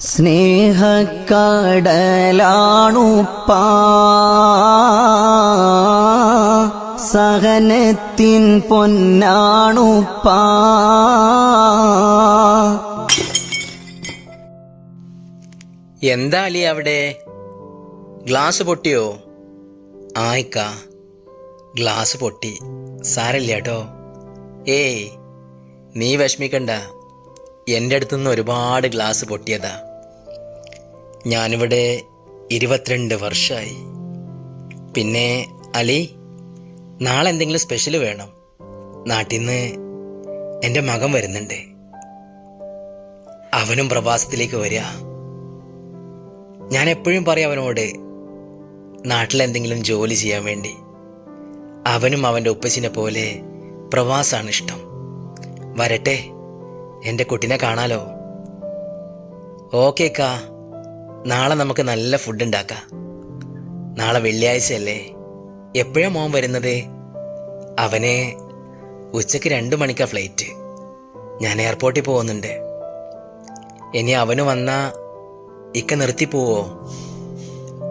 സ്നേഹക്കടലാണുപ്പാ. സഹനത്തിൻ പൊന്നാണുപ്പാ. എന്താ അലി അവിടെ? Glass പൊട്ടിയോ? ആയിക്ക glass പൊട്ടി. സാരല്ല കേട്ടോ. ഏയ് നീ വിഷമിക്കണ്ട. എന്റെ അടുത്തുനിന്ന് ഒരുപാട് ഗ്ലാസ് പൊട്ടിയതാ. ഞാനിവിടെ ഇരുപത്തിരണ്ട് വർഷമായി പിന്നെ അലി നാളെ എന്തെങ്കിലും സ്പെഷ്യൽ വേണം. നാട്ടിൽ നിന്ന് എന്റെ മകൻ വരുന്നുണ്ട്. അവനും പ്രവാസത്തിലേക്ക് വരിക. ഞാൻ എപ്പോഴും പറയും അവനോട് നാട്ടിലെന്തെങ്കിലും ജോലി ചെയ്യാൻ വേണ്ടി. അവനും അവന്റെ ഉപ്പച്ചിനെ പോലെ പ്രവാസാണ് ഇഷ്ടം. വരട്ടെ എന്റെ കുട്ടിനെ കാണാലോ? ഓക്കേക്കാ നാളെ നമുക്ക് നല്ല ഫുഡ് ഉണ്ടാക്കാം. നാളെ വെള്ളിയാഴ്ചയല്ലേ? എപ്പോഴാ മോൻ വരുന്നത്? അവനെ ഉച്ചയ്ക്ക് രണ്ട് മണിക്കാ ഫ്ലൈറ്റ് ഞാൻ എയർപോർട്ടിൽ പോകുന്നുണ്ട്. ഇനി അവന് വന്ന ഇക്ക നിർത്തിപ്പോവോ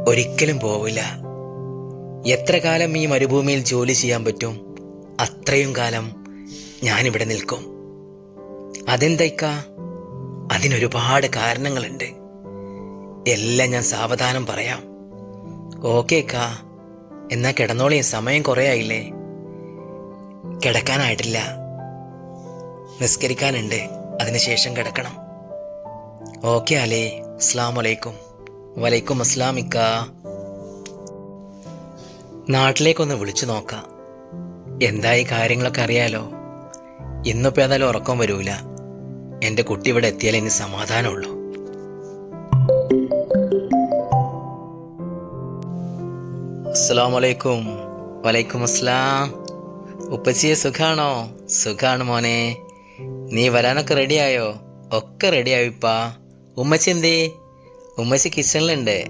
ഒരിക്കലും പോവില്ല. എത്ര കാലം ഈ മരുഭൂമിയിൽ ജോലി ചെയ്യാൻ പറ്റും? അത്രയും കാലം ഞാനിവിടെ നിൽക്കും. അതെന്തയ്ക്ക അതിനൊരുപാട് കാരണങ്ങളുണ്ട്. എല്ലാം ഞാൻ സാവധാനം പറയാം. ഓക്കെ കാ എന്നാ കിടന്നോളിയ സമയം കുറേ ആയില്ലേ കിടക്കാനായിട്ടില്ല. നിസ്കരിക്കാനുണ്ട്. അതിനുശേഷം കിടക്കണം. ഓക്കെ അലേ. അസ്ലാം വലൈക്കും വലൈക്കും അസ്ലാം ഇക്ക. നാട്ടിലേക്കൊന്ന് വിളിച്ചു നോക്കാം. എന്തായി കാര്യങ്ങളൊക്കെ അറിയാലോ? ഇന്നിപ്പോ ഏതായാലും ഉറക്കം വരൂല. എന്റെ കുട്ടി ഇവിടെ എത്തിയാലേ ഇനി സമാധാനമുള്ളൂ. അസ്സലാം വലൈക്കും വലൈക്കും അസ്ലാം ഉപ്പച്ചിയെ സുഖാണോ? സുഖാണ് മോനെ. നീ വരാനൊക്കെ റെഡിയായോ? ഒക്കെ റെഡിയായിപ്പാ. ഉമ്മച്ചി എന്തേ? ഉമ്മച്ചി കിച്ചണിലുണ്ട്.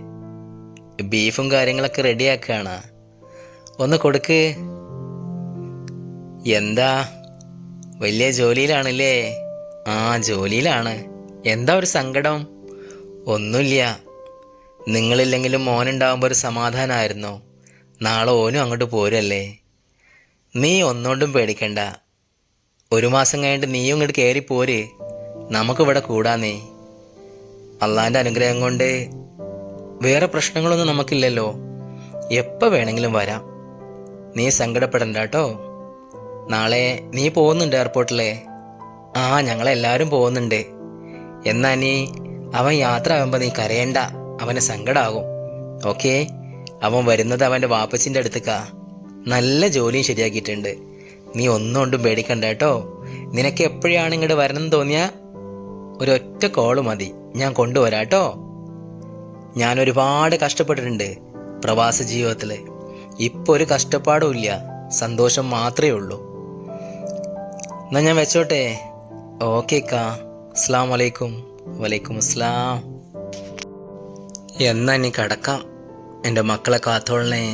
ബീഫും കാര്യങ്ങളൊക്കെ റെഡിയാക്കുകയാണ് ഒന്ന് കൊടുക്ക്. എന്താ? വലിയ ജോലിയിലാണല്ലേ? ആ ജോലിയിലാണ്. എന്താ ഒരു സങ്കടം? ഒന്നുമില്ല. നിങ്ങളില്ലെങ്കിലും മോനുണ്ടാവുമ്പോൾ ഒരു സമാധാനമായിരുന്നോ നാളെ ഓനും അങ്ങോട്ട് പോരല്ലേ? നീ ഒന്നുകൊണ്ടും പേടിക്കണ്ട. ഒരു മാസം കഴിഞ്ഞിട്ട് നീയും ഇങ്ങോട്ട് കയറി പോര്. നമുക്കിവിടെ കൂടാന്നേ. അള്ളാന്റെ അനുഗ്രഹം കൊണ്ട് വേറെ പ്രശ്നങ്ങളൊന്നും നമുക്കില്ലല്ലോ. എപ്പോൾ വേണമെങ്കിലും വരാം. നീ സങ്കടപ്പെടണ്ട കേട്ടോ. നാളെ നീ പോകുന്നുണ്ട് എയർപോർട്ടിലെ ആ ഞങ്ങളെല്ലാവരും പോകുന്നുണ്ട്. എന്നാ നീ അവൻ യാത്ര ആകുമ്പോൾ നീ കരയണ്ട. അവന് സങ്കടമാകും ഓക്കെ അവൻ വരുന്നത് അവന്റെ വാപ്പച്ചിന്റെ അടുത്തേക്കാ. നല്ല ജോലിയും ശരിയാക്കിയിട്ടുണ്ട്. നീ ഒന്നുകൊണ്ടും പേടിക്കണ്ട കേട്ടോ. നിനക്ക് എപ്പോഴാണ് ഇങ്ങോട്ട് വരണം തോന്നിയാ ഒരൊറ്റ കോൾ മതി. ഞാൻ കൊണ്ടുവരാം കേട്ടോ. ഞാൻ ഒരുപാട് കഷ്ടപ്പെട്ടിട്ടുണ്ട് പ്രവാസ ജീവിതത്തിൽ ഇപ്പോൾ ഒരു കഷ്ടപ്പാടും ഇല്ല. സന്തോഷം മാത്രമേ ഉള്ളൂ. എന്നാ ഞാൻ വെച്ചോട്ടെ. ഓക്കെ കാ അസ്സാം വലൈക്കും വലൈക്കും അസ്ലാം എന്നാ ഇനി കടക്കാം. എന്റെ മക്കളെ കാത്തോളണേ.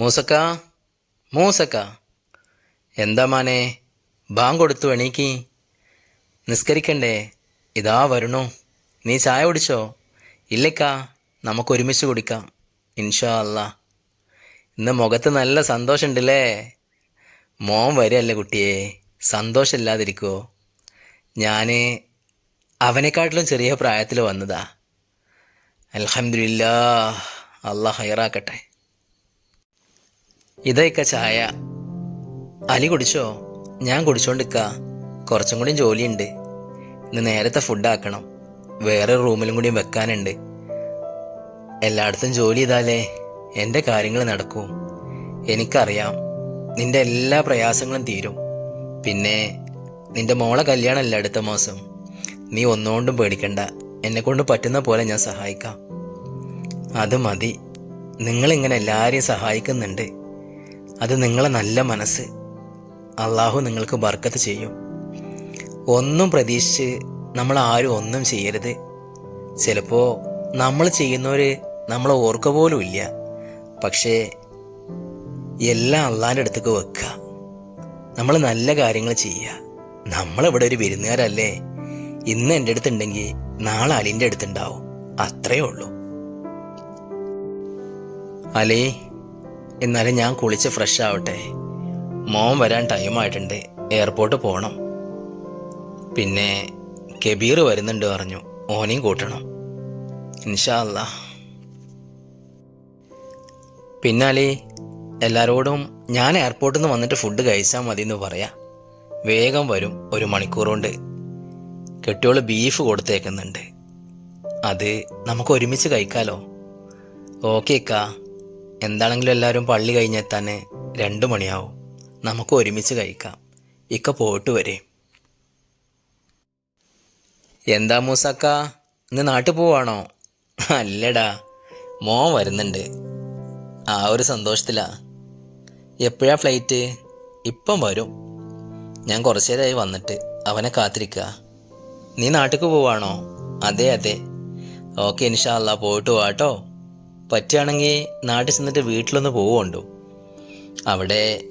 മൂസക്ക മൂസക്ക. എന്താ മാനെ ബാങ്ക് കൊടുത്തു എണീക്കി. നിസ്കരിക്കണ്ടേ ഇതാ വരണു. നീ ചായ കുടിച്ചോ? ഇല്ലക്കാ നമുക്ക് ഒരുമിച്ച് കുടിക്കാം. ഇൻഷാ അല്ല ഇന്ന് മുഖത്ത് നല്ല സന്തോഷമുണ്ടല്ലേ? മോൻ വരികയല്ലേ കുട്ടിയെ. സന്തോഷമില്ലാതിരിക്കുമോ ഞാൻ അവനെക്കാട്ടിലും ചെറിയ പ്രായത്തിൽ വന്നതാ. അലഹമില്ല അള്ളാഹ് ഹൈറാക്കട്ടെ. ഇതൊക്കെ ചായ. അലി കുടിച്ചോ? ഞാൻ കുടിച്ചോണ്ടിക്ക. കുറച്ചും കൂടി ജോലിയുണ്ട്. ഇന്ന് നേരത്തെ ഫുഡ് ആക്കണം വേറെ റൂമിലും കൂടി വെക്കാനുണ്ട്. എല്ലായിടത്തും ജോലി ചെയ്താലേ എന്റെ കാര്യങ്ങൾ നടക്കൂ. എനിക്കറിയാം നിന്റെ എല്ലാ പ്രയാസങ്ങളും തീരും. പിന്നെ നിന്റെ മോളെ കല്യാണമല്ല അടുത്ത മാസം. നീ ഒന്നുകൊണ്ടും പേടിക്കണ്ട. എന്നെ കൊണ്ട് പറ്റുന്ന പോലെ ഞാൻ സഹായിക്കാം. അത് മതി. നിങ്ങളിങ്ങനെ എല്ലാവരെയും സഹായിക്കുന്നുണ്ട്. അത് നിങ്ങളെ നല്ല മനസ്സ്. അള്ളാഹു നിങ്ങൾക്ക് ബർക്കത്ത് ചെയ്യും. ഒന്നും പ്രതീക്ഷിച്ച് നമ്മൾ ആരും ഒന്നും ചെയ്യരുത്. ചിലപ്പോൾ നമ്മൾ ചെയ്യുന്നവർ നമ്മളെ ഓർക്ക പോലും ഇല്ല. പക്ഷേ എല്ലാം അള്ളാന്റെ അടുത്തേക്ക് വെക്കുക. നമ്മൾ നല്ല കാര്യങ്ങൾ ചെയ്യുക. നമ്മളിവിടെ ഒരു വിരുന്നുകാരല്ലേ? ഇന്ന് എന്റെ അടുത്തുണ്ടെങ്കിൽ നാളെ അലിന്റെ അടുത്തുണ്ടാവും. അത്രയേ ഉള്ളൂ. അലി എന്നാലും ഞാൻ കുളിച്ച് ഫ്രഷ് ആവട്ടെ. മോൻ വരാൻ ടൈം ആയിട്ടുണ്ട്. എയർപോർട്ട് പോകണം പിന്നെ കബീർ വരുന്നുണ്ട് പറഞ്ഞു. ഓനെയും കൂട്ടണം. ഇൻഷാ അല്ലാ പിന്നാലെ എല്ലാരോടും ഞാൻ എയർപോർട്ടിൽ നിന്ന് വന്നിട്ട് ഫുഡ് കഴിച്ചാൽ മതി എന്ന് പറയാം. വേഗം വരും ഒരു മണിക്കൂർ കൊണ്ട് കെട്ടിയോൾ ബീഫ് കൊടുത്തേക്കുന്നുണ്ട്. അത് നമുക്ക് ഒരുമിച്ച് കഴിക്കാലോ? ഓക്കെ അക്കാ. എന്താണെങ്കിലും എല്ലാവരും പള്ളി കഴിഞ്ഞെത്താൻ രണ്ട് മണിയാവും. നമുക്ക് ഒരുമിച്ച് കഴിക്കാം. ഇക്ക പോയിട്ട് വരെ. എന്താ മൂസക്ക? ഇന്ന് നാട്ടിൽ പോവാണോ? അല്ലടാ. മോൻ വരുന്നുണ്ട്. ആ ഒരു സന്തോഷത്തിലാ. എപ്പോഴാ ഫ്ലൈറ്റ് ഇപ്പം വരും. ഞാൻ കുറച്ച് നേരമായി വന്നിട്ട് അവനെ കാത്തിരിക്കുക നീ നാട്ടിലേക്ക് പോവാണോ? അതെ അതെ. ഓക്കെ ഇൻഷാല്ല പോയിട്ട് പോവാട്ടോ പറ്റുകയാണെങ്കിൽ നാട്ടിൽ ചെന്നിട്ട് വീട്ടിലൊന്ന് പോവുണ്ടോ? അവിടെ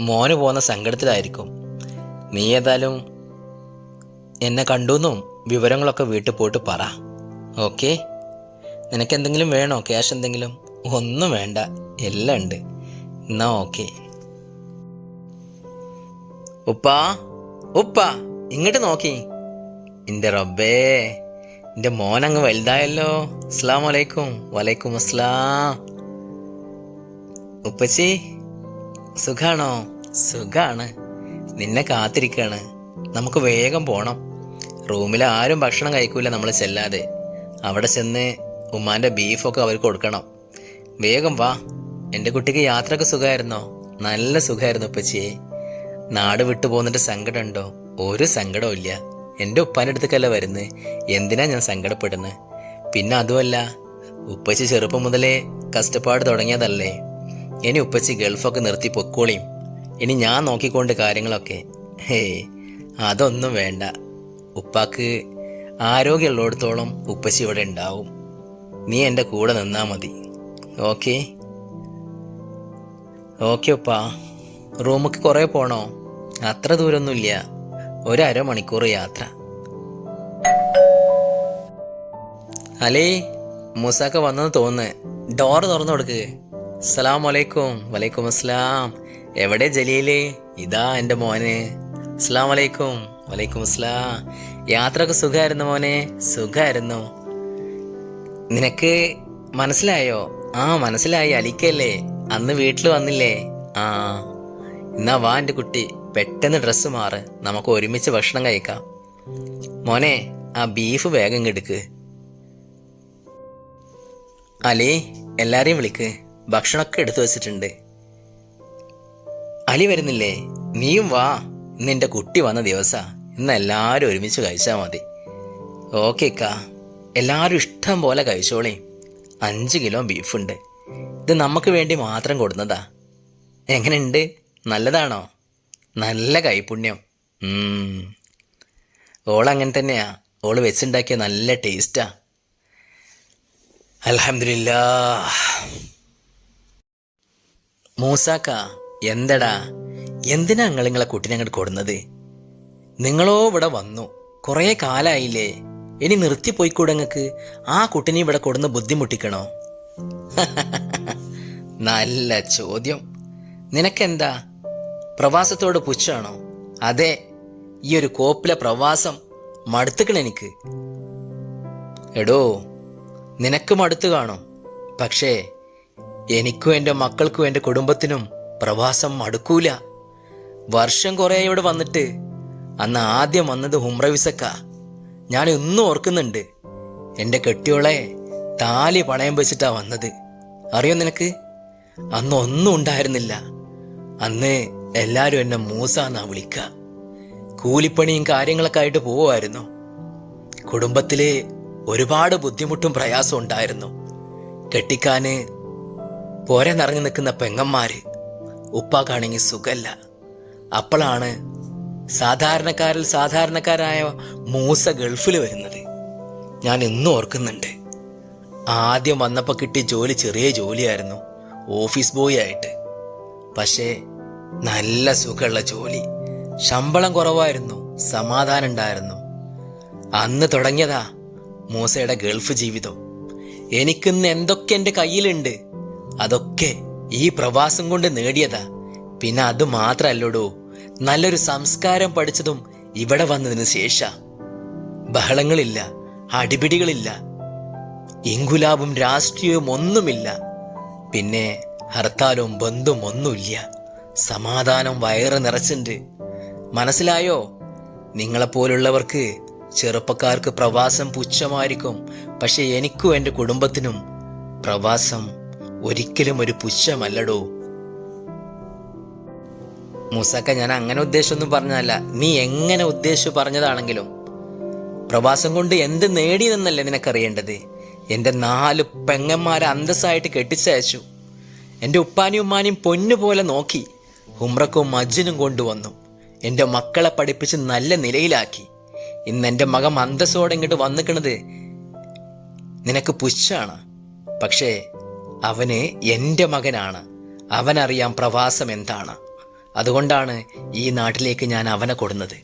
മോന് പോകുന്ന സങ്കടത്തിലായിരിക്കും. നീ ഏതായാലും എന്നെ കണ്ടുവെന്നും വിവരങ്ങളൊക്കെ വീട്ടിൽ പോയിട്ട് പറ. ഓക്കെ? നിനക്ക് എന്തെങ്കിലും വേണോ? ക്യാഷ് എന്തെങ്കിലും? ഒന്നും വേണ്ട എല്ലാം ഉണ്ട്. എന്നാ ഓക്കെ. ഉപ്പാ ഉപ്പ ഇങ്ങോട്ട് നോക്കി. എന്റെ റബ്ബേ എന്റെ മോൻ അങ്ങ് വലുതായല്ലോ. അസ്ലാം വലൈക്കും വലൈക്കും അസ്ലാം ഉപ്പച്ചി സുഖാണോ? സുഖാണ്. നിന്നെ കാത്തിരിക്കാണ്. നമുക്ക് വേഗം പോണം. റൂമിൽ ആരും ഭക്ഷണം കഴിക്കൂല നമ്മൾ ചെല്ലാതെ. അവിടെ ചെന്ന് ഉമ്മാന്റെ ബീഫൊക്കെ അവർക്ക് കൊടുക്കണം. വേഗം വാ. എന്റെ കുട്ടിക്ക് യാത്രയ്ക്ക് സുഖമായിരുന്നോ? നല്ല സുഖമായിരുന്നു ഉപ്പച്ചിയെ. നാട് വിട്ടു പോന്നിട്ട് സങ്കടമുണ്ടോ? ഒരു സങ്കടവും ഇല്ല. എന്റെ ഉപ്പാന്റെ അടുത്തേക്കല്ല വരുന്നത് എന്തിനാ ഞാൻ സങ്കടപ്പെടുന്നത് പിന്നെ അതുമല്ല ഉപ്പച്ചി ചെറുപ്പം മുതലേ കഷ്ടപ്പാട് തുടങ്ങിയതല്ലേ? ഇനി ഉപ്പച്ചി ഗൾഫൊക്കെ നിർത്തി പൊക്കോളിയും. ഇനി ഞാൻ നോക്കിക്കൊണ്ട് കാര്യങ്ങളൊക്കെ. ഹേ അതൊന്നും വേണ്ട. ഉപ്പാക്ക് ആരോഗ്യമുള്ളിടത്തോളം ഉപ്പച്ചി ഇവിടെ ഉണ്ടാവും. നീ എന്റെ കൂടെ നിന്നാ മതി. ഓക്കെ. ഓക്കെ ഉപ്പാ. റൂമൊക്കെ കുറേ പോണോ? അത്ര ദൂരമൊന്നുമില്ല ഒരു അരമണിക്കൂർ യാത്ര. അലേ മൂസാക്ക വന്നെന്ന് തോന്നുന്നു ഡോർ തുറന്നു കൊടുക്ക്. അസ്സലാം വലൈക്കും വലൈക്കും അസ്സലാം. എവിടെ ജലീലേ? ഇതാ എന്റെ മോനെ. അസ്സലാം വലൈക്കും വലൈക്കും അസ്സലാം. യാത്രയൊക്കെ സുഖമായിരുന്നു മോനെ? സുഖമായിരുന്നു നിനക്ക് മനസ്സിലായോ? ആ മനസ്സിലായി. അലിക്കല്ലേ അന്ന് വീട്ടിൽ വന്നില്ലേ? ആ എന്നാ വാ എന്റെ കുട്ടി. പെട്ടെന്ന് ഡ്രസ്സ് മാറ്. നമുക്ക് ഒരുമിച്ച് ഭക്ഷണം കഴിക്കാം. മോനെ ആ ബീഫ് വേഗം കെടുക്ക് അലി എല്ലാരെയും വിളിക്ക്. ഭക്ഷണമൊക്കെ എടുത്തു വെച്ചിട്ടുണ്ട്. അലി വരുന്നില്ലേ? നീയും വാ. ഇന്ന് എന്റെ കുട്ടി വന്ന ദിവസാ. ഇന്ന് എല്ലാവരും ഒരുമിച്ച് കഴിച്ചാൽ മതി. ഓക്കെ കാ എല്ലാവരും ഇഷ്ടം പോലെ കഴിച്ചോളേ. അഞ്ച് കിലോ ബീഫുണ്ട്. ഇത് നമുക്ക് വേണ്ടി മാത്രം കൊടുന്നതാ. എങ്ങനെയുണ്ട്? നല്ലതാണോ? നല്ല കൈപുണ്യം. ഓളങ്ങനെ തന്നെയാ. ഓൾ വെച്ചുണ്ടാക്കിയ നല്ല ടേസ്റ്റാ. അലഹമില്ല മൂസാക്ക എന്തടാ? എന്തിനാ നിങ്ങൾ നിങ്ങളെ കുട്ടീനെ അങ്ങോട്ട് കൊടുന്നത്? നിങ്ങളോ ഇവിടെ വന്നു. കുറേ കാലായില്ലേ? ഇനി നിർത്തി പോയിക്കൂടങ്ങക്ക് ആ കുട്ടിനെ ഇവിടെ കൊടുന്ന് ബുദ്ധിമുട്ടിക്കണോ? നല്ല ചോദ്യം. നിനക്കെന്താ? പ്രവാസത്തോട് പുച്ഛാണോ? അതെ ഈ ഒരു കോപ്പിലെ പ്രവാസം മടുത്തുക്കണ എനിക്ക്. എടോ നിനക്ക് മടുത്തു കാണും. പക്ഷേ എനിക്കും എന്റെ മക്കൾക്കും എന്റെ കുടുംബത്തിനും പ്രവാസം മടുക്കൂല. വർഷം കുറേ ഇവിടെ വന്നിട്ട് അന്ന് ആദ്യം വന്നത് ഹുമ്ര വിസക്ക. ഞാൻ ഇന്നും ഓർക്കുന്നുണ്ട്. എന്റെ കെട്ടിയോളെ താലി പണയം വെച്ചിട്ടാ വന്നത്. അറിയോ നിനക്ക്? അന്ന് ഒന്നും ഉണ്ടായിരുന്നില്ല. അന്ന് എല്ലാരും എന്നെ മൂസ വിളിക്ക. കൂലിപ്പണിയും കാര്യങ്ങളൊക്കെ ആയിട്ട് പോവുമായിരുന്നു. കുടുംബത്തിൽ ഒരുപാട് ബുദ്ധിമുട്ടും പ്രയാസവും ഉണ്ടായിരുന്നു. കെട്ടിക്കാന് പോരെ നിറഞ്ഞു നിൽക്കുന്ന പെങ്ങന്മാര് ഉപ്പാക്കാണെങ്കിൽ സുഖല്ല. അപ്പോഴാണ് സാധാരണക്കാരിൽ സാധാരണക്കാരായ മൂസ ഗൾഫിൽ വരുന്നത്. ഞാൻ ഇന്നും ഓർക്കുന്നുണ്ട്. ആദ്യം വന്നപ്പോൾ കിട്ടിയ ജോലി ചെറിയ ജോലിയായിരുന്നു. ഓഫീസ് ബോയ് ആയിട്ട്. പക്ഷേ നല്ല സുഖമുള്ള ജോലി. ശമ്പളം കുറവായിരുന്നു. സമാധാനം ഉണ്ടായിരുന്നു. അന്ന് തുടങ്ങിയതാ മൂസയുടെ ഗൾഫ് ജീവിതം. എനിക്കിന്ന് എന്തൊക്കെ എന്റെ കയ്യിലുണ്ട് അതൊക്കെ ഈ പ്രവാസം കൊണ്ട് നേടിയതാ. പിന്നെ അത് മാത്രല്ലടോ നല്ലൊരു സംസ്കാരം പഠിച്ചതും ഇവിടെ വന്നതിന് ശേഷ. ബഹളങ്ങളില്ല അടിപിടികളില്ല ഇങ്കുലാബും രാഷ്ട്രീയവും ഒന്നുമില്ല. പിന്നെ ഹർത്താലും ബന്ധും ഒന്നുമില്ല. സമാധാനം വയറ് നിറച്ചുണ്ട്. മനസ്സിലായോ? നിങ്ങളെപ്പോലുള്ളവർക്ക് ചെറുപ്പക്കാർക്ക് പ്രവാസം പുച്ഛമായിരിക്കും. പക്ഷെ എനിക്കും എന്റെ കുടുംബത്തിനും പ്രവാസം ഒരിക്കലും ഒരു പുച്ഛമല്ലടോ. മൂസാക്ക ഞാൻ അങ്ങനെ ഉദ്ദേശമൊന്നും പറഞ്ഞതല്ല. നീ എങ്ങനെ ഉദ്ദേശിച്ചു പറഞ്ഞതാണെങ്കിലും. പ്രവാസം കൊണ്ട് എന്ത് നേടിയതെന്നല്ലേ നിനക്കറിയേണ്ടത്? എന്റെ നാല് പെങ്ങന്മാരെ അന്തസ്സായിട്ട് കെട്ടിച്ചയച്ചു. എന്റെ ഉപ്പാനും ഉമ്മാനും പൊന്നുപോലെ നോക്കി. ഉമ്രക്കും മജ്ജിനും കൊണ്ടുവന്നു. എന്റെ മക്കളെ പഠിപ്പിച്ച് നല്ല നിലയിലാക്കി. ഇന്ന് എന്റെ മകൻ അന്തസ്സോടെ ഇങ്ങോട്ട് വന്നിക്കണത് നിനക്ക് പുച്ഛാണ്. പക്ഷേ അവന് എന്റെ മകനാണ്. അവനറിയാം പ്രവാസം എന്താണ്. അതുകൊണ്ടാണ് ഈ നാട്ടിലേക്ക് ഞാൻ അവനെ കൊടുന്നത്.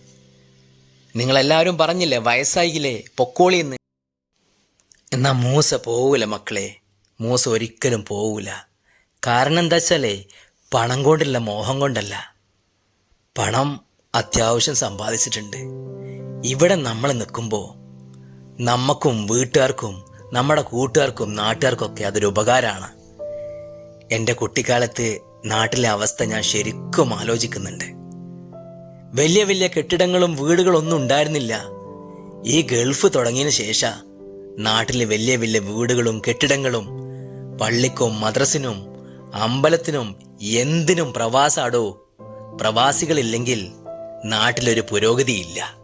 നിങ്ങളെല്ലാവരും പറഞ്ഞില്ലേ വയസ്സായില്ലേ പൊക്കോളി എന്ന്. എന്നാ മൂസ പോവൂല മക്കളെ. മൂസ ഒരിക്കലും പോവൂല. കാരണം എന്താ വെച്ചാലേ പണം കൊണ്ടില്ല മോഹം കൊണ്ടല്ല. പണം അത്യാവശ്യം സമ്പാദിച്ചിട്ടുണ്ട്. ഇവിടെ നമ്മൾ നിൽക്കുമ്പോൾ നമുക്കും വീട്ടുകാർക്കും നമ്മുടെ കൂട്ടുകാർക്കും നാട്ടുകാർക്കൊക്കെ അതൊരു ഉപകാരമാണ്. എന്റെ കുട്ടിക്കാലത്ത് നാട്ടിലെ അവസ്ഥ ഞാൻ ശരിക്കും ആലോചിക്കുന്നുണ്ട്. വലിയ വലിയ കെട്ടിടങ്ങളും വീടുകളൊന്നും ഉണ്ടായിരുന്നില്ല. ഈ ഗൾഫ് തുടങ്ങിയതിനു ശേഷം നാട്ടിൽ വലിയ വലിയ വീടുകളും കെട്ടിടങ്ങളും പള്ളിക്കും മദ്രസിനും അമ്പലത്തിനും എന്തിനും പ്രവാസാടോ? പ്രവാസികളില്ലെങ്കിൽ നാട്ടിലൊരു പുരോഗതിയില്ല.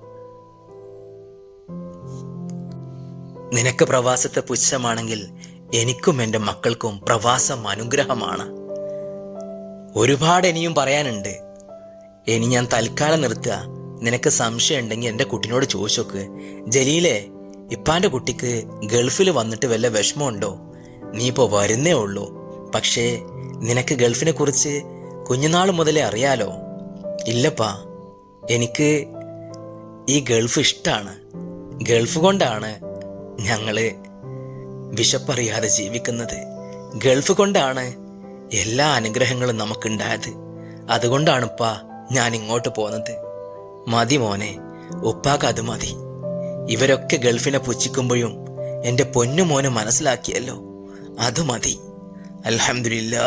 നിനക്ക് പ്രവാസത്തെ പുച്ഛമാണെങ്കിൽ എനിക്കും എന്റെ മക്കൾക്കും പ്രവാസം അനുഗ്രഹമാണ്. ഒരുപാട് ഇനിയും പറയാനുണ്ട്. ഇനി ഞാൻ തൽക്കാലം നിർത്തുക. നിനക്ക് സംശയം ഉണ്ടെങ്കിൽ എന്റെ കുട്ടിനോട് ചോദിച്ചോക്ക്. ജലീലെ ഇപ്പാന്റെ കുട്ടിക്ക് ഗൾഫിൽ വന്നിട്ട് വല്ല വിഷമമുണ്ടോ? നീ ഇപ്പോൾ വരുന്നേ ഉള്ളൂ. പക്ഷേ നിനക്ക് ഗൾഫിനെ കുറിച്ച് കുഞ്ഞുനാൾ മുതലേ അറിയാലോ? ഇല്ലപ്പാ എനിക്ക് ഈ ഗൾഫ് ഇഷ്ടമാണ് ഗൾഫ് കൊണ്ടാണ് ഞങ്ങൾ വിശപ്പറിയാതെ ജീവിക്കുന്നത്. ഗൾഫ് കൊണ്ടാണ് എല്ലാ അനുഗ്രഹങ്ങളും നമുക്കുണ്ടായത്. അതുകൊണ്ടാണിപ്പാ ഞാൻ ഇങ്ങോട്ട് പോന്നത്. മതി മോനെ ഉപ്പാക്ക് അത് മതി. ഇവരൊക്കെ ഗൾഫിനെ പുച്ഛിക്കുമ്പോഴും എന്റെ പൊന്നു മോനെ മനസ്സിലാക്കിയല്ലോ. അത് മതി. അലഹമില്ല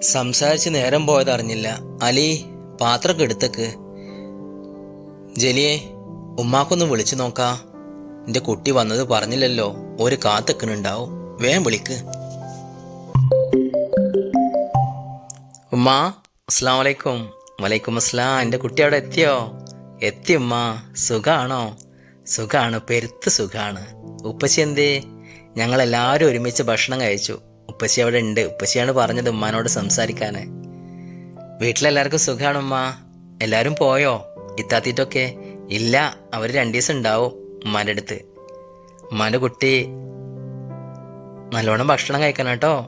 സംസാരിച്ച് നേരം പോയതറിഞ്ഞില്ല അലി പാത്രമൊക്കെ എടുത്തേക്ക്. ജലിയെ ഉമ്മാക്കൊന്ന് വിളിച്ചു നോക്കാ. എന്റെ കുട്ടി വന്നത് പറഞ്ഞില്ലല്ലോ ഒരു കാത്തെക്കണുണ്ടാവും. വേഗം വിളിക്ക്. ഉമ്മ അസ്സാം വലൈക്കും വലൈക്കും അസ്സലാം. എന്റെ കുട്ടി അവിടെ എത്തിയോ? എത്തി ഉമ്മ. സുഖാണോ? സുഖാണ്. പെരുത്ത് സുഖാണ്. ഉപ്പച്ചി എന്തേ? ഞങ്ങളെല്ലാവരും ഒരുമിച്ച് ഭക്ഷണം കഴിച്ചു. ഉപ്പച്ചി അവിടെ ഉണ്ട്. ഉപ്പച്ചിയാണ് പറഞ്ഞത് ഉമ്മാനോട് സംസാരിക്കാൻ. വീട്ടിലെല്ലാവർക്കും സുഖാണ് ഉമ്മ. എല്ലാവരും പോയോ? ഇത്താത്തിട്ടൊക്കെ ഇല്ല. അവർ രണ്ടു ദിവസം ഉണ്ടാവും ഉമ്മാന്റെ അടുത്ത്. ഉമ്മാന്റെ കുട്ടി നല്ലോണം ഭക്ഷണം കഴിക്കണം കേട്ടോ.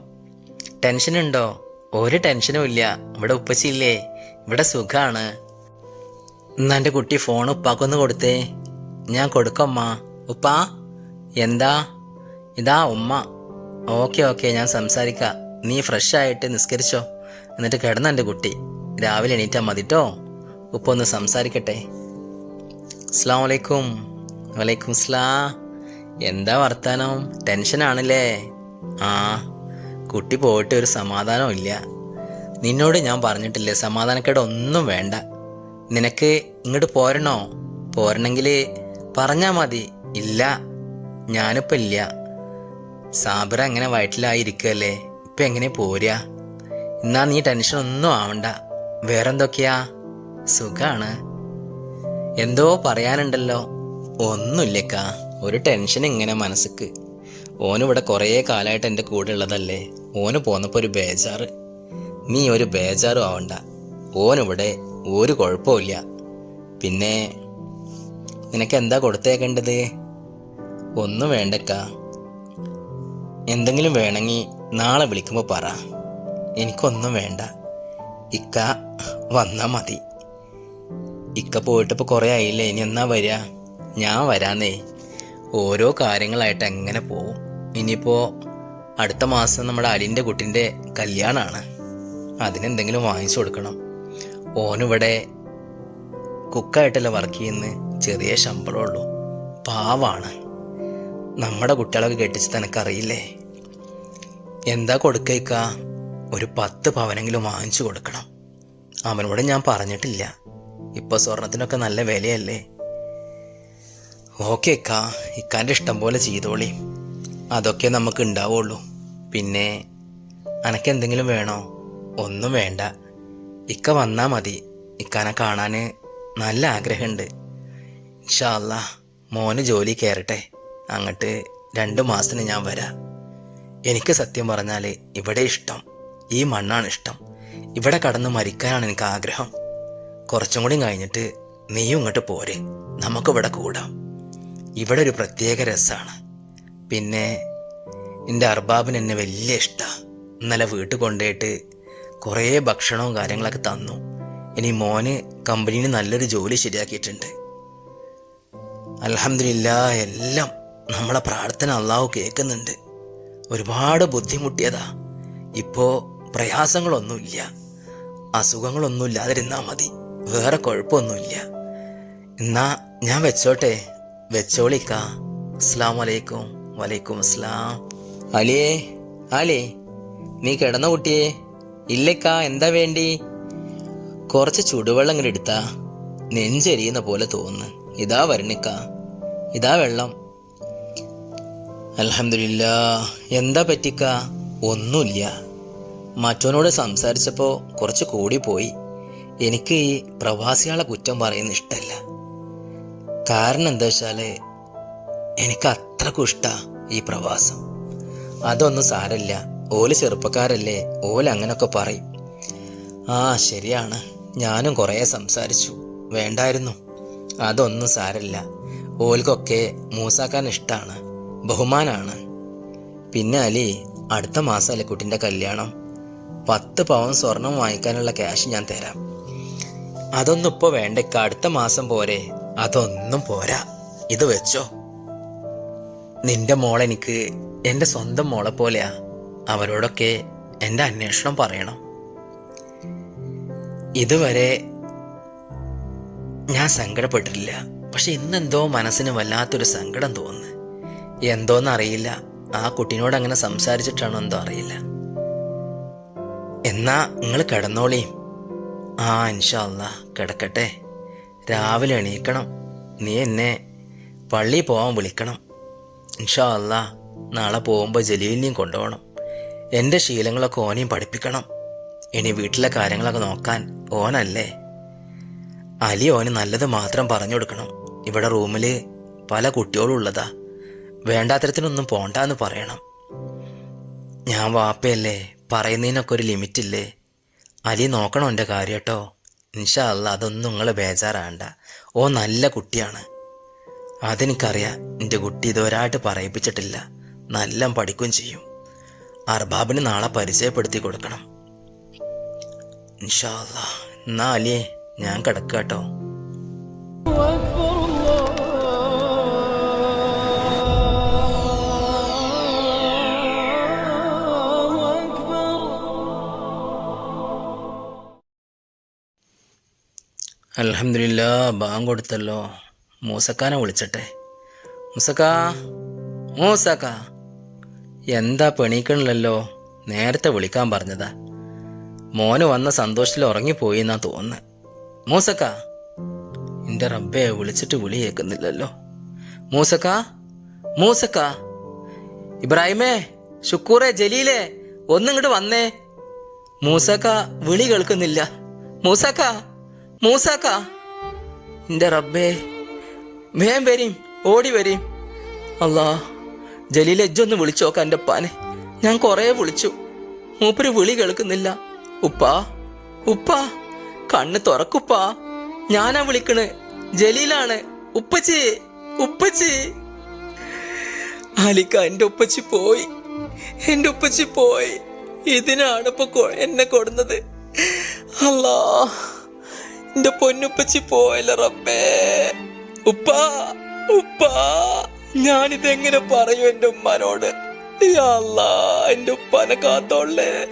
ടെൻഷൻ ഉണ്ടോ ഒരു ടെൻഷനും ഇല്ല. ഇവിടെ ഉപ്പച്ചില്ലേ ഇവിടെ സുഖാണ്. എന്നാ എന്റെ കുട്ടി ഫോൺ ഉപ്പാക്കൊന്ന് കൊടുത്തേ. ഞാൻ കൊടുക്കമ്മ ഉപ്പാ എന്താ? ഇതാ ഉമ്മ. ഓക്കെ ഓക്കെ ഞാൻ സംസാരിക്കാം. നീ ഫ്രഷ് ആയിട്ട് നിസ്കരിച്ചോ. എന്നിട്ട് കിടന്ന എന്റെ കുട്ടി. രാവിലെ എണീറ്റാ മതിട്ടോ ഉപ്പ ഒന്ന് സംസാരിക്കട്ടെ. അസ്ലാം വലൈക്കും വലൈക്കും സ്ലാ. എന്താ വർത്താനം? ടെൻഷനാണല്ലേ? ആ. കുട്ടി പോയിട്ട് ഒരു സമാധാനവും ഇല്ല. നിന്നോട് ഞാൻ പറഞ്ഞിട്ടില്ല സമാധാനക്കേട് ഒന്നും വേണ്ട. നിനക്ക് ഇങ്ങോട്ട് പോരണോ? പോരണമെങ്കിൽ പറഞ്ഞാൽ മതി. ഇല്ല ഞാനിപ്പോൾ ഇല്ല. സാബിറ അങ്ങനെ വയറ്റിലായിരിക്കല്ലേ? ഇപ്പം എങ്ങനെ പോരാ? എന്നാ നീ ടെൻഷൻ ഒന്നും ആവണ്ട. വേറെന്തൊക്കെയാ? സുഖാണ്. എന്തോ പറയാനുണ്ടല്ലോ. ഒന്നുമില്ലക്കാ. ഒരു ടെൻഷൻ ഇങ്ങനെ മനസ്സിക്ക് ഓനിവിടെ കുറേ കാലമായിട്ട് എന്റെ കൂടെ ഉള്ളതല്ലേ? ഓന് പോന്നപ്പോൾ ഒരു ബേജാറ്. നീ ഒരു ബേജാറും ആവണ്ട. ഓനിവിടെ ഒരു കുഴപ്പമില്ല പിന്നെ നിനക്ക് എന്താ കൊടുത്തേക്കേണ്ടത്? ഒന്നും വേണ്ടക്ക. എന്തെങ്കിലും വേണമെങ്കിൽ നാളെ വിളിക്കുമ്പോൾ പറ. എനിക്കൊന്നും വേണ്ട. ഇക്ക വന്നാൽ മതി. ഇക്ക പോയിട്ടിപ്പോൾ കുറേ ആയില്ലേ? ഇനി എന്നാ വരിക ഞാൻ വരാന്നേ. ഓരോ കാര്യങ്ങളായിട്ട് എങ്ങനെ പോവും? ഇനിയിപ്പോൾ അടുത്ത മാസം നമ്മുടെ അലിന്റെ കുട്ടിന്റെ കല്യാണമാണ് അതിനെന്തെങ്കിലും വാങ്ങിച്ചു കൊടുക്കണം. ഓനിവിടെ കുക്കായിട്ടല്ല വർക്ക് ചെയ്യുന്ന? ചെറിയ ശമ്പളമുള്ളൂ പാവാണ്. നമ്മുടെ കുട്ടികളൊക്കെ കെട്ടിച്ച് തനക്കറിയില്ലേ? എന്താ കൊടുക്കേക്ക? ഒരു പത്ത് പവനെങ്കിലും വാങ്ങിച്ചു കൊടുക്കണം. അവനോട് ഞാൻ പറഞ്ഞിട്ടില്ല. ഇപ്പോൾ സ്വർണത്തിനൊക്കെ നല്ല വിലയല്ലേ? ഓക്കെ ഇക്ക ഇക്കാന്റെ ഇഷ്ടം പോലെ ചെയ്തോളി. അതൊക്കെ നമുക്ക് ഉണ്ടാവുള്ളൂ പിന്നെ അനക്ക് എന്തെങ്കിലും വേണോ? ഒന്നും വേണ്ട. ഇക്ക വന്നാ മതി. ഇക്കാനെ കാണാൻ നല്ല ആഗ്രഹമുണ്ട് ഇൻഷാല്ല മോന് ജോലി കയറട്ടെ അങ്ങോട്ട് രണ്ട് മാസത്തിന് ഞാൻ വരാം. എനിക്ക് സത്യം പറഞ്ഞാൽ ഇവിടെ ഇഷ്ടം. ഈ മണ്ണാണ് ഇഷ്ടം. ഇവിടെ കടന്ന് മരിക്കാനാണ് എനിക്ക് ആഗ്രഹം. കുറച്ചും കൂടി കഴിഞ്ഞിട്ട് നീയും ഇങ്ങോട്ട് പോരെ. നമുക്കിവിടെ കൂടാം. ഇവിടെ ഒരു പ്രത്യേക രസമാണ് പിന്നെ എന്റെ അർബാബിന് എന്നെ വലിയ ഇഷ്ടമാണ് ഇന്നലെ വീട്ടിൽ കൊണ്ടുപോയിട്ട് കുറേ ഭക്ഷണവും കാര്യങ്ങളൊക്കെ തന്നു. ഇനി മോന് കമ്പനിയിൽ നല്ലൊരു ജോലി ശരിയാക്കിയിട്ടുണ്ട്. അലഹമില്ല എല്ലാം നമ്മളെ പ്രാർത്ഥന അള്ളാഹു കേൾക്കുന്നുണ്ട്. ഒരുപാട് ബുദ്ധിമുട്ടിയതാ. ഇപ്പോൾ പ്രയാസങ്ങളൊന്നുമില്ല. അസുഖങ്ങളൊന്നും ഇല്ലാതിരുന്നാൽ മതി. വേറെ കുഴപ്പമൊന്നുമില്ല. എന്നാ ഞാൻ വെച്ചോട്ടെ. വെച്ചോളിക്ക. അസ്സാം വലൈക്കും വലൈക്കും അസ്സലാം. അലിയേ അലി നീ കിടന്ന കുട്ടിയെ ഇല്ലക്കാ എന്താ വേണ്ടി? കുറച്ച് ചുടുവെള്ളം ഇങ്ങനെ എടുത്താ. നെഞ്ചെരിയുന്ന പോലെ തോന്നുന്നു. ഇതാ വരണിക്ക. ഇതാ വെള്ളം. അലഹമില്ല എന്താ പറ്റിക്ക? ഒന്നുമില്ല. മറ്റവനോട് സംസാരിച്ചപ്പോൾ കുറച്ച് കൂടി പോയി. എനിക്ക് ഈ പ്രവാസികളെ കുറ്റം പറയുന്ന ഇഷ്ടമല്ല കാരണം എന്താ വെച്ചാൽ എനിക്ക് അത്രക്കും ഇഷ്ടാ ഈ പ്രവാസം. അതൊന്നും സാരല്ല. ഓൽ ചെറുപ്പക്കാരല്ലേ ഓൽ അങ്ങനൊക്കെ പറയും. ആ ശരിയാണ്. ഞാനും കുറേ സംസാരിച്ചു. വേണ്ടായിരുന്നു. അതൊന്നും സാരല്ല. ഓൽക്കൊക്കെ മൂസാക്കാൻ ഇഷ്ടാണ്. ബഹുമാനാണ്. പിന്നെ അലി അടുത്ത മാസം കുട്ടിന്റെ കല്യാണം. പത്ത് പവൻ സ്വർണം വാങ്ങിക്കാനുള്ള ക്യാഷ് ഞാൻ തരാം. അതൊന്നും ഇപ്പോൾ വേണ്ടക്ക അടുത്ത മാസം പോരെ. അതൊന്നും പോരാ. ഇത് വെച്ചോ. നിന്റെ മോളെനിക്ക് എന്റെ സ്വന്തം മോളെ പോലെയാ. അവരോടൊക്കെ എന്റെ അന്വേഷണം പറയണം. ഇതുവരെ ഞാൻ സങ്കടപ്പെട്ടിട്ടില്ല. പക്ഷെ ഇന്നെന്തോ മനസ്സിന് വല്ലാത്തൊരു സങ്കടം തോന്നുന്നു. എന്തോന്ന് അറിയില്ല. ആ കുട്ടീനോട് അങ്ങനെ സംസാരിച്ചിട്ടാണോ എന്തോ അറിയില്ല. എന്നാ നിങ്ങൾ കിടന്നോളി. ആ ഇൻഷല്ല കിടക്കട്ടെ. രാവിലെ എണീക്കണം. നീ എന്നെ പള്ളിയിൽ പോവാൻ വിളിക്കണം. ഇൻഷാ അല്ല നാളെ പോകുമ്പോൾ ജലീലിനെയും കൊണ്ടുപോകണം. എന്റെ ശീലങ്ങളൊക്കെ ഓനെയും പഠിപ്പിക്കണം. ഇനി വീട്ടിലെ കാര്യങ്ങളൊക്കെ നോക്കാൻ ഓനല്ലേ? അലി ഓന് നല്ലത് മാത്രം പറഞ്ഞു കൊടുക്കണം. ഇവിടെ റൂമിൽ പല കുട്ടികളും ഉള്ളതാ. വേണ്ടാത്തരത്തിനൊന്നും പോണ്ടാന്ന് പറയണം. ഞാൻ വാപ്പയല്ലേ പറയുന്നതിനൊക്കെ ഒരു ലിമിറ്റില്ലേ? അലി നോക്കണം എന്റെ കാര്യം കേട്ടോ. ഇൻഷാ അല്ല അതൊന്നും നിങ്ങൾ ബേജാറാണ്ട. ഓ നല്ല കുട്ടിയാണ്. അതെനിക്കറിയാം. എന്റെ കുട്ടി ഇതുവരായിട്ട് പറയിപ്പിച്ചിട്ടില്ല. നല്ല പഠിക്കുകയും ചെയ്യും. അർബാബിന് നാളെ പരിചയപ്പെടുത്തി കൊടുക്കണം. എന്നാ അലിയേ ഞാൻ കിടക്കുക കേട്ടോ. അലഹമില്ല ബാങ്ക് കൊടുത്തല്ലോ. മൂസക്കാനെ വിളിച്ചട്ടെ. മൂസക്ക മൂസക്ക. എന്താ പെണീക്കണില്ലല്ലോ? നേരത്തെ വിളിക്കാൻ പറഞ്ഞതാ. മോന് വന്ന സന്തോഷത്തിൽ ഉറങ്ങിപ്പോയി എന്നാ തോന്നുന്നത് മൂസക്ക. എന്റെ റബ്ബെ വിളിച്ചിട്ട് വിളി കേൾക്കുന്നില്ലല്ലോ. മൂസക്ക മൂസക്ക. ഇബ്രാഹിമേ ഷുക്കൂറെ ജലീലേ ഒന്നിങ്ങോട്ട് വന്നേ. മൂസക്ക വിളി കേൾക്കുന്നില്ല. മൂസക്ക മൂസക്ക. എന്റെ റബ്ബേ വേം വരീം ഓടി വരീം. അല്ലാ ജലീൽ എജ്ജൊന്ന് വിളിച്ചു നോക്കാം എന്റെ ഉപ്പാനെ. ഞാൻ കുറേ വിളിച്ചു. മൂപ്പര് വിളി കേൾക്കുന്നില്ല. ഉപ്പാ ഉപ്പാ കണ്ണ് തുറക്കുപ്പാ. ഞാനാ വിളിക്കണ്. ജലീലാണ്. ഉപ്പച്ചി ഉപ്പച്ചി. അലിക്ക എന്റെ ഉപ്പച്ചി പോയി. എന്റെ ഉപ്പച്ചി പോയി. ഇതിനാണ് ഇപ്പൊ എന്നെ കൊടുന്നത്. അല്ലാ എന്റെ പൊന്നുപ്പച്ചി പോയല്ലോ റബ്ബേ. ഉപ്പാ ഉപ്പാ ഞാനിതെങ്ങനെ പറയൂ എന്റെ ഉമ്മാനോട്? അല്ലാ എന്റെ ഉപ്പാനെ കാത്തോളേ.